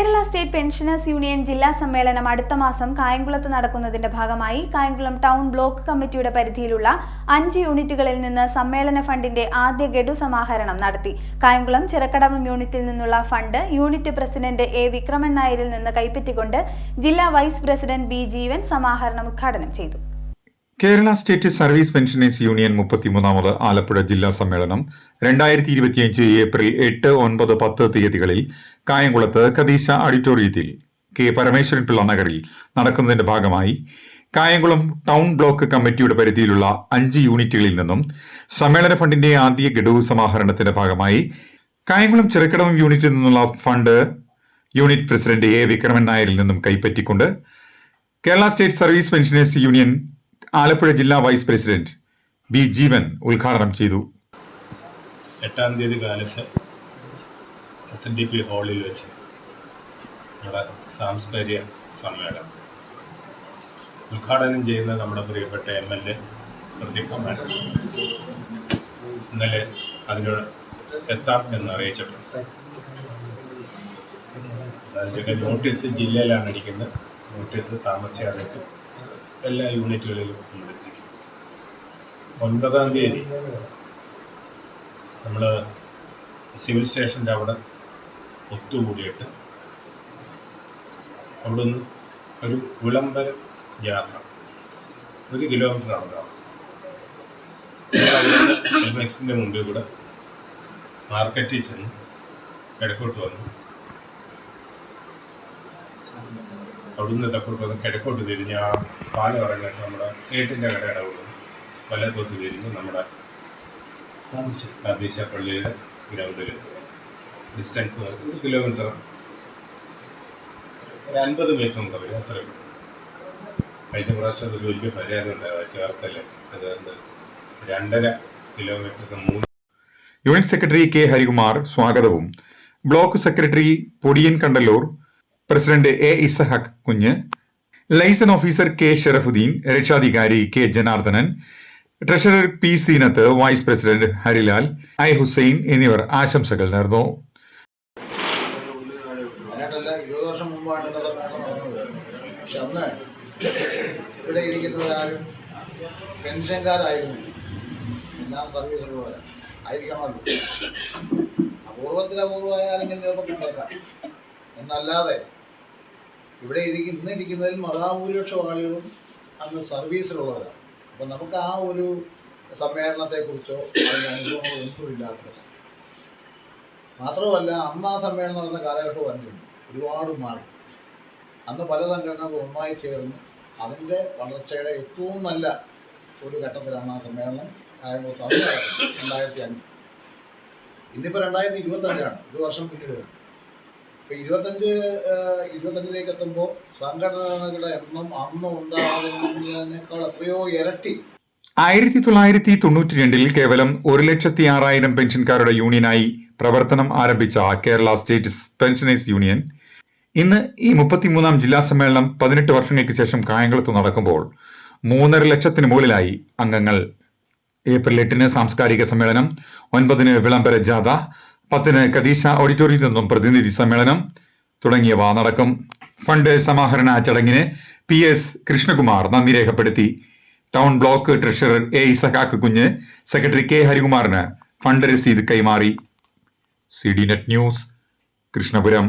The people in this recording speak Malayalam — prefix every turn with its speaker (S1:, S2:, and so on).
S1: കേരള സ്റ്റേറ്റ് പെൻഷനേഴ്സ് യൂണിയൻ ജില്ലാ സമ്മേളനം അടുത്ത മാസം കായംകുളത്ത് നടക്കുന്നതിന്റെ ഭാഗമായി കായംകുളം ടൗൺ ബ്ലോക്ക് കമ്മിറ്റിയുടെ പരിധിയിലുള്ള അഞ്ച് യൂണിറ്റുകളിൽ നിന്ന് സമ്മേളന ഫണ്ടിന്റെ ആദ്യ ഗഡു സമാഹരണം നടത്തി. കായംകുളം ചിറക്കടവം യൂണിറ്റിൽ നിന്നുള്ള fund unit president A Vikraman നായരിൽ നിന്ന് കൈപ്പറ്റിക്കൊണ്ട് ജില്ലാ വൈസ് പ്രസിഡന്റ് ബി ജീവൻ സമാഹരണം ഉദ്ഘാടനം ചെയ്തു.
S2: Kerala state service pensioners union മുപ്പത്തിമൂന്നാമത് Alappuzha ജില്ലാ സമ്മേളനം രണ്ടായിരത്തി ഇരുപത്തിയഞ്ച് ഏപ്രിൽ എട്ട് ഒൻപത് പത്ത് തീയതികളിൽ കായംകുളത്ത് കദീശ ഓഡിറ്റോറിയത്തിൽ കെ പരമേശ്വരൻ പിള്ള നഗറിൽ നടക്കുന്നതിന്റെ ഭാഗമായി കായംകുളം ടൗൺ ബ്ലോക്ക് കമ്മിറ്റിയുടെ പരിധിയിലുള്ള അഞ്ച് യൂണിറ്റുകളിൽ നിന്നും സമ്മേളന ഫണ്ടിന്റെ ആദ്യ ഗഡു സമാഹരണത്തിന്റെ ഭാഗമായി കായംകുളം ചെറുക്കടവം യൂണിറ്റിൽ നിന്നുള്ള fund unit president A Vikraman നായരിൽ നിന്നും കൈപ്പറ്റിക്കൊണ്ട് Kerala state service pensioners union Alappuzha ജില്ലാ വൈസ് പ്രസിഡന്റ് ബി ജീവൻ ഉദ്ഘാടനം ചെയ്തു.
S3: എട്ടാം തീയതി കാലത്ത് എസ് എൻ ഡി പി ഹാളിൽ വെച്ച് നമ്മുടെ സാംസ്കാരിക സമ്മേളനം. ഉദ്ഘാടനം ചെയ്യുന്ന നമ്മുടെ പ്രിയപ്പെട്ട എം എൽ എ പ്രദീപ് ഇന്നലെ അതിനോട് എത്താം എന്ന് അറിയിച്ചിട്ടുണ്ട് അതിന്റെയൊക്കെ നോട്ടീസ് ജില്ലയിലാണ് അടിക്കുന്നത് നോട്ടീസ് താമസിയാതെ എല്ലാ യൂണിറ്റുകളിലും നമ്മളെത്തിക്കും ഒൻപതാം തീയതി നമ്മൾ സിവിൽ സ്റ്റേഷന്റെ അവിടെ ഒത്തുകൂടിയിട്ട് അവിടുന്ന് ഒരു വിളംബര യാത്ര. ഒരു കിലോമീറ്റർ ആണ് എൽമെക്സിന്റെ മുമ്പിൽ കൂടെ മാർക്കറ്റിൽ ചെന്ന് കിഴക്കോട്ട് വന്നു അവിടുന്ന് തെക്കോട്ട് വന്ന് കിഴക്കോട്ട് തിരിഞ്ഞ് ആ പാല ഇറങ്ങിയിട്ട് നമ്മുടെ സേട്ടിന്റെ കടയുടെ അവിടെ വലത്തോട്ട് തിരിഞ്ഞ് നമ്മുടെ പള്ളിയുടെ ഗ്രൗണ്ടിലെത്തുക ഡിസ്റ്റൻസ് ഒരു കിലോമീറ്റർ ഒരു അൻപത് മീറ്റർ ഉണ്ടാവില്ല അത്രയും കഴിഞ്ഞ പ്രാവശ്യം അതൊരു വലിയ പരാതി ഉണ്ടായിരുന്നു ചേർത്തൽ അത് രണ്ടര കിലോമീറ്റർ മൂന്ന്
S2: യൂണിറ്റ് സെക്രട്ടറി കെ ഹരികുമാർ സ്വാഗതവും. Block secretary Podiyan Kandalloor president A Isahak Kunju liaison officer K Sharafuddin രക്ഷാധികാരി K Janardhanan treasurer P Seenath vice president Harilal I Hussain എന്നിവർ ആശംസകൾ നേർന്നു.
S4: അതിനായിട്ടല്ല ഇരുപത് വർഷം മുമ്പാണ് സമ്മേളനം നടന്നത്. പക്ഷെ അന്ന് ഇവിടെ ഇരിക്കുന്നവരാരും പെൻഷൻകാരായിരുന്നു. എല്ലാം സർവീസിലുള്ളവരാണ് ആയിരിക്കണമല്ലോ. അപൂർവത്തിൽ അപൂർവമായാലെങ്കിൽ ചിലപ്പോൾ കണ്ടേക്കാം. എന്നല്ലാതെ ഇവിടെ ഇരിക്കുന്ന ഇന്നിരിക്കുന്നതിൽ മഹാഭൂരിപക്ഷം ആളുകളും അന്ന് സർവീസിലുള്ളവരാണ് അപ്പം നമുക്ക് ആ ഒരു സമ്മേളനത്തെക്കുറിച്ചോ അതിന്റെ അനുഭവങ്ങളോ ഒന്നും ഇല്ലാത്തവരാണ് മാത്രമല്ല അന്ന് ആ സമ്മേളനം നടന്ന കാലഘട്ടവും അന്യം ഒരുപാട് മാറി. അന്ന് പല സംഘടനകൾ ഒന്നായി ചേർന്ന് അതിന്റെ വളർച്ചയുടെ ഏറ്റവും നല്ല ഒരു ഘട്ടത്തിലാണ് ആ സമ്മേളനം രണ്ടായിരത്തി അഞ്ച് ഇന്നിപ്പോൾ രണ്ടായിരത്തി ഇരുപത്തഞ്ചാണ് ഒരു വർഷം പിന്നീട് ഇപ്പം ഇരുപത്തഞ്ച് ഏഹ്, ഇരുപത്തഞ്ചിലേക്ക് എത്തുമ്പോൾ സംഘടനകളുടെ എണ്ണം അന്ന് ഉണ്ടാകുന്നതിനേക്കാൾ എത്രയോ ഇരട്ടി.
S2: ആയിരത്തി തൊള്ളായിരത്തി തൊണ്ണൂറ്റി രണ്ടിൽ കേവലം ഒരു ലക്ഷത്തി ആറായിരം പെൻഷൻകാരുടെ യൂണിയനായി പ്രവർത്തനം ആരംഭിച്ച കേരള സ്റ്റേറ്റ് പെൻഷനേഴ്സ് യൂണിയൻ ഇന്ന് ഈ മുപ്പത്തിമൂന്നാം ജില്ലാ സമ്മേളനം പതിനെട്ട് വർഷങ്ങൾക്ക് ശേഷം കായംകുളത്ത് നടക്കുമ്പോൾ മൂന്നര ലക്ഷത്തിന് മുകളിലായി അംഗങ്ങൾ. ഏപ്രിൽ എട്ടിന് സാംസ്കാരിക സമ്മേളനം ഒൻപതിന് വിളംബര ജാഥ പത്തിന് കദീശ ഓഡിറ്റോറിയത്തിൽ നിന്നും പ്രതിനിധി സമ്മേളനം തുടങ്ങിയവ നടക്കും. ഫണ്ട് സമാഹരണ ചടങ്ങിന് പി എസ് കൃഷ്ണകുമാർ നന്ദി രേഖപ്പെടുത്തി. Town block treasurer A Isahak Kunju secretary K ഹരികുമാറിന് fund രസീത് കൈമാറി. C D net news Krishnapuram.